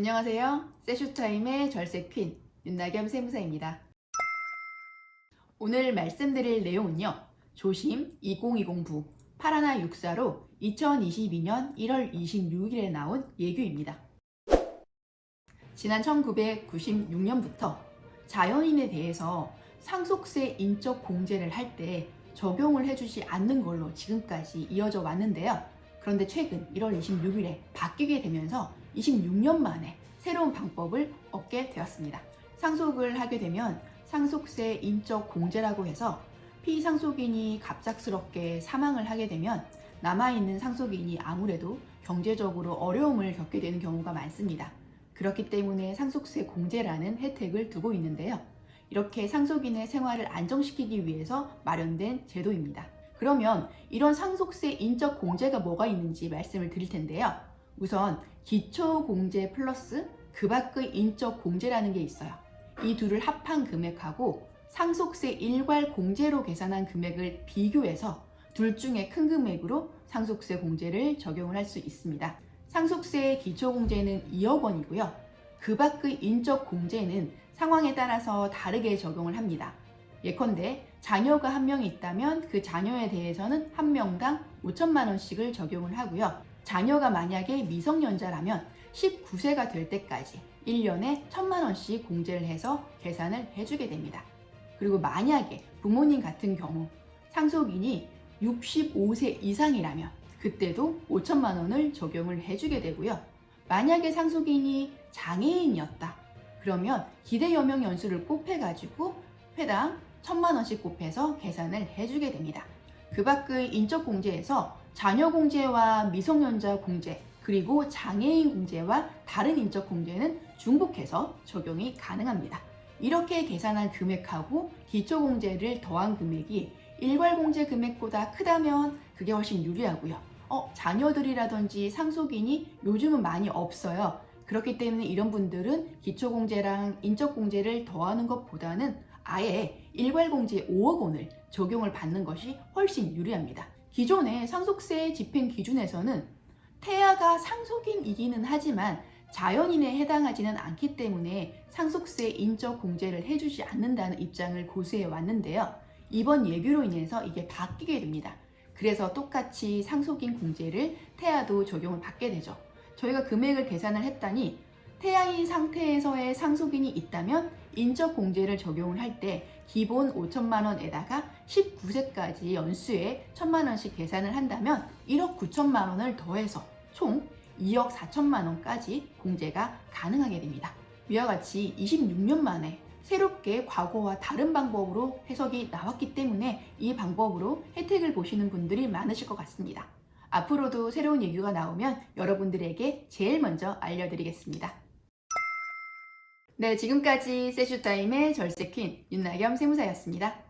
안녕하세요. 세슈타임의 절세 퀸 윤나겸 세무사입니다. 오늘 말씀드릴 내용은요. 조심 2020부 파라나 육사로 2022년 1월 26일에 나온 예규입니다. 지난 1996년부터 자연인에 대해서 상속세 인적 공제를 할 때 적용을 해주지 않는 걸로 지금까지 이어져 왔는데요. 그런데 최근 1월 26일에 바뀌게 되면서 26년 만에 새로운 방법을 얻게 되었습니다. 상속을 하게 되면 상속세 인적 공제라고 해서 피상속인이 갑작스럽게 사망을 하게 되면 남아있는 상속인이 아무래도 경제적으로 어려움을 겪게 되는 경우가 많습니다. 그렇기 때문에 상속세 공제라는 혜택을 두고 있는데요. 이렇게 상속인의 생활을 안정시키기 위해서 마련된 제도입니다. 그러면 이런 상속세 인적 공제가 뭐가 있는지 말씀을 드릴 텐데요. 우선 기초 공제 플러스 그 밖의 인적 공제라는 게 있어요. 이 둘을 합한 금액하고 상속세 일괄 공제로 계산한 금액을 비교해서 둘 중에 큰 금액으로 상속세 공제를 적용을 할 수 있습니다. 상속세 기초 공제는 2억 원이고요. 그 밖의 인적 공제는 상황에 따라서 다르게 적용을 합니다. 예컨대 자녀가 한명 있다면 그 자녀에 대해서는 한 명당 5천만 원씩을 적용을 하고요. 자녀가 만약에 미성년자라면 19세가 될 때까지 1년에 1천만 원씩 공제를 해서 계산을 해주게 됩니다. 그리고 만약에 부모님 같은 경우 상속인이 65세 이상이라면 그때도 5천만 원을 적용을 해주게 되고요. 만약에 상속인이 장애인이었다. 그러면 기대 여명 연수를 곱해가지고 회당 1천만 원씩 곱해서 계산을 해주게 됩니다. 그 밖의 인적 공제에서 자녀 공제와 미성년자 공제 그리고 장애인 공제와 다른 인적 공제는 중복해서 적용이 가능합니다. 이렇게 계산한 금액하고 기초 공제를 더한 금액이 일괄 공제 금액보다 크다면 그게 훨씬 유리하고요. 어, 자녀들이라든지 상속인이 요즘은 많이 없어요. 그렇기 때문에 이런 분들은 기초 공제랑 인적 공제를 더하는 것보다는 아예 일괄 공제 5억 원을 적용을 받는 것이 훨씬 유리합니다. 기존의 상속세 집행 기준에서는 태아가 상속인이기는 하지만 자연인에 해당하지는 않기 때문에 상속세 인적 공제를 해주지 않는다는 입장을 고수해 왔는데요. 이번 예규로 인해서 이게 바뀌게 됩니다. 그래서 똑같이 상속인 공제를 태아도 적용을 받게 되죠. 저희가 금액을 계산을 했더니 태아인 상태에서의 상속인이 있다면 인적 공제를 적용을 할 때 기본 5천만 원에다가 19세까지 연수에 1천만 원씩 계산을 한다면 1억 9천만 원을 더해서 총 2억 4천만 원까지 공제가 가능하게 됩니다. 위와 같이 26년 만에 새롭게 과거와 다른 방법으로 해석이 나왔기 때문에 이 방법으로 혜택을 보시는 분들이 많으실 것 같습니다. 앞으로도 새로운 얘기가 나오면 여러분들에게 제일 먼저 알려드리겠습니다. 네, 지금까지 세슈타임의 절세퀸 윤나겸 세무사였습니다.